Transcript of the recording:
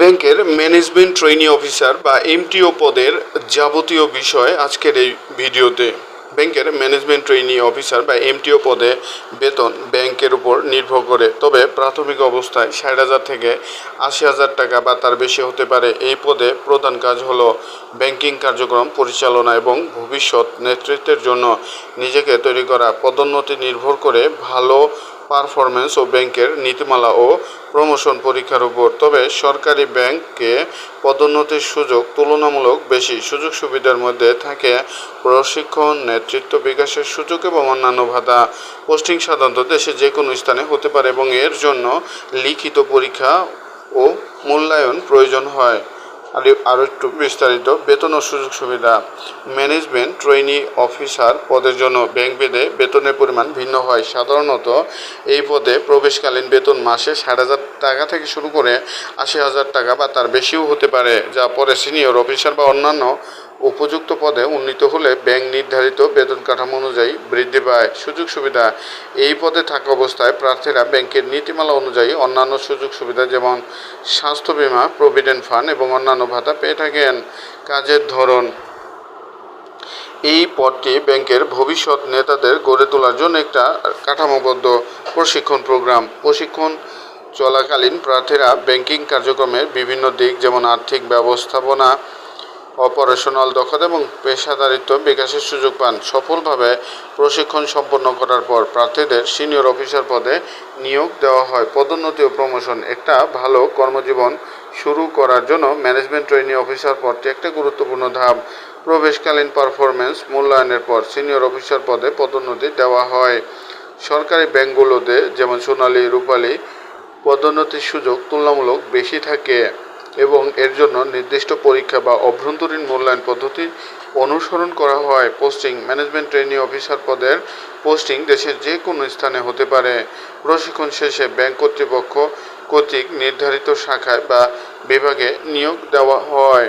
ব্যাংকের management trainee officer বা MTO পদের যাবতীয় বিষয় আজকের এই ভিডিওতে। ব্যাংকের ম্যানেজমেন্ট ট্রেনি অফিসার বা এমটিও পদে বেতন ব্যাংকের উপর নির্ভর করে। তবে প্রাথমিক অবস্থায় ষাট হাজার থেকে আশি হাজার টাকা বা তার বেশি হতে পারে। এই পদে প্রধান কাজ হল ব্যাংকিং কার্যক্রম পরিচালনা এবং ভবিষ্যৎ নেতৃত্বের জন্য নিজেকে তৈরি করা। পদোন্নতি নির্ভর করে ভালো পারফরমেন্স ও ব্যাংকের নীতিমালা ও প্রমোশন পরীক্ষার উপর। তবে সরকারি ব্যাংকে পদোন্নতির সুযোগ তুলনামূলক বেশি। সুযোগ সুবিধার মধ্যে থাকে প্রশিক্ষণ, নেতৃত্ব বিকাশের সুযোগ এবং অন্যান্য ভাতা পোস্টিং সাধারণত দেশে যে কোনো স্থানে হতে পারে এবং এর জন্য লিখিত পরীক্ষা ও মূল্যায়ন প্রয়োজন হয়। আরও একটু বিস্তারিত। বেতন ও সুযোগ সুবিধা ম্যানেজমেন্ট ট্রেনি অফিসার পদের জন্য ব্যাংক বেদে বেতনের পরিমাণ ভিন্ন হয়। সাধারণত এই পদে প্রবেশকালীন বেতন মাসে ষাট হাজার টাকা থেকে শুরু করে আশি হাজার টাকা বা তার বেশিও হতে পারে, যা পরে সিনিয়র অফিসার বা অন্যান্য উপযুক্ত পদে উন্নীত হলে ব্যাংক নির্ধারিত বেতন কাঠামো অনুযায়ী বৃদ্ধি পায়। সুযোগ সুবিধা, এই পদে থাকা অবস্থায় প্রার্থীরা ব্যাংকের নীতিমালা অনুযায়ী অন্যান্য সুযোগ সুবিধা যেমন স্বাস্থ্য বীমা, প্রভিডেন্ট ফান্ড এবং অন্যান্য ভাতা পেয়ে থাকেন। কাজের ধরন, এই পদটি ব্যাংকের ভবিষ্যৎ নেতাদের গড়ে তোলার জন্য একটা কাঠামোবদ্ধ প্রশিক্ষণ প্রোগ্রাম। প্রশিক্ষণ চলাকালীন প্রার্থীরা ব্যাংকিং কার্যক্রমের বিভিন্ন দিক যেমন আর্থিক ব্যবস্থাপনা অপারেশনাল দক্ষতা এবং পেশাদারিত্ব বিকাশের সুযোগ পান। সফলভাবে প্রশিক্ষণ সম্পন্ন করার পর প্রার্থীদের সিনিয়র অফিসার পদে নিয়োগ দেওয়া হয়। পদোন্নতি ও প্রমোশন, একটা ভালো কর্মজীবন শুরু করার জন্য ম্যানেজমেন্ট ট্রেনি অফিসার পদটি একটা গুরুত্বপূর্ণ ধাপ। প্রবেশকালীন পারফরমেন্স মূল্যায়নের পর সিনিয়র অফিসার পদে পদোন্নতি দেওয়া হয়। সরকারি ব্যাংকগুলোতে যেমন সোনালী, রূপালী, পদোন্নতির সুযোগ তুলনামূলক বেশি থাকে। এবং এর জন্য নির্দিষ্ট পরীক্ষা বা অভ্যন্তরীণ মূল্যায়ন পদ্ধতি অনুসরণ করা হয়। পোস্টিং ম্যানেজমেন্ট ট্রেনিং অফিসার পদের পোস্টিং দেশের যে কোনো স্থানে হতে পারে। প্রশিক্ষণ শেষে ব্যাংক কর্তৃপক্ষ কর্তৃক নির্ধারিত শাখায় বা বিভাগে নিয়োগ দেওয়া হয়।